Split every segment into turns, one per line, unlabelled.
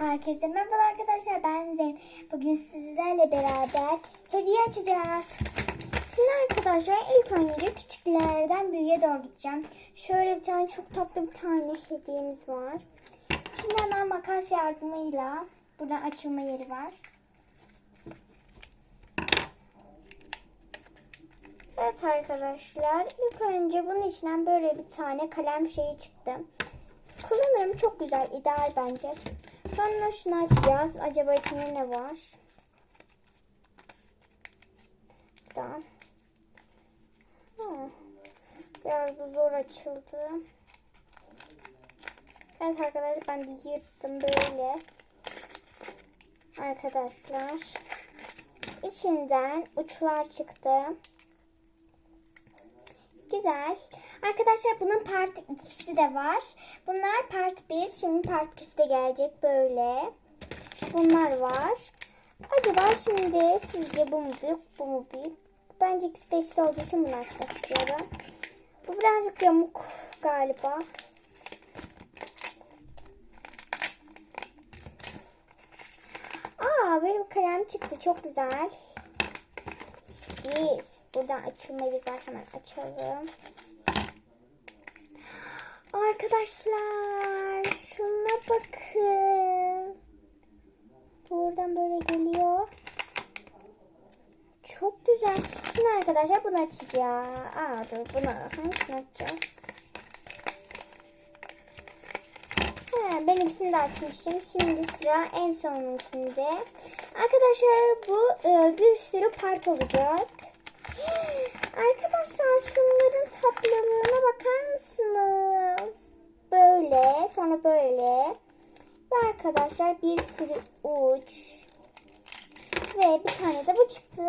Herkese merhaba arkadaşlar ben Zeynep. Bugün sizlerle beraber hediye açacağız. Şimdi arkadaşlar ilk önce küçüklerden büyüğe doğru gideceğim. Şöyle bir tane çok tatlı bir tane hediyemiz var. Şimdi hemen makas yardımıyla buradan açılma yeri var. Evet arkadaşlar ilk önce bunun içinden böyle bir tane kalem şeyi çıktı. Kullanırım çok güzel ideal bence. Sonra şunu açacağız. Acaba içinde ne var? Buradan. Biraz bu zor açıldı. Evet arkadaşlar ben bir yırttım böyle. Arkadaşlar. içinden uçlar çıktı. Güzel. Arkadaşlar bunun part 2'si de var. Bunlar part 1. Şimdi part 2'si de gelecek böyle. Bunlar var. Acaba şimdi sizce bu mu büyük bu mu büyük? Bence ikisi de eşit olduğu için bunu açmak istiyorum. Bu birazcık yamuk galiba. Aa benim kalem çıktı. Çok güzel. Sürpriz. Buradan açılmayı var. Hemen açalım. Arkadaşlar şuna bakın. Buradan böyle geliyor. Çok güzel. Şimdi arkadaşlar bunu açacağız. Aa dur bunu hangisini açacağız? Ben ikisini de açmıştım. Şimdi sıra en sonunkisinde. Arkadaşlar bu e, bir sürü part olacak. Arkadaşlar sonra böyle. Ve arkadaşlar bir sürü uç. Ve bir tane de bu çıktı.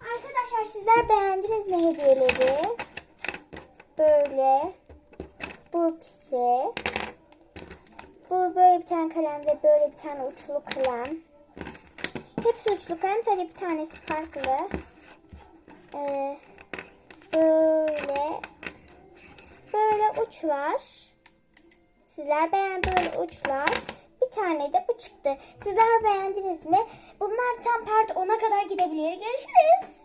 Arkadaşlar sizler beğendiniz mi hediyeleri? Böyle. Bu ikisi. Bu böyle bir tane kalem ve böyle bir tane uçlu kalem. Hepsi uçlu kalem sadece bir tanesi farklı. Ee, böyle böyle uçlar. Sizler beğen böyle uçlar. Bir tane de bu çıktı. Sizler beğendiniz mi? Bunlar tam part 10'a kadar gidebilir. Görüşürüz.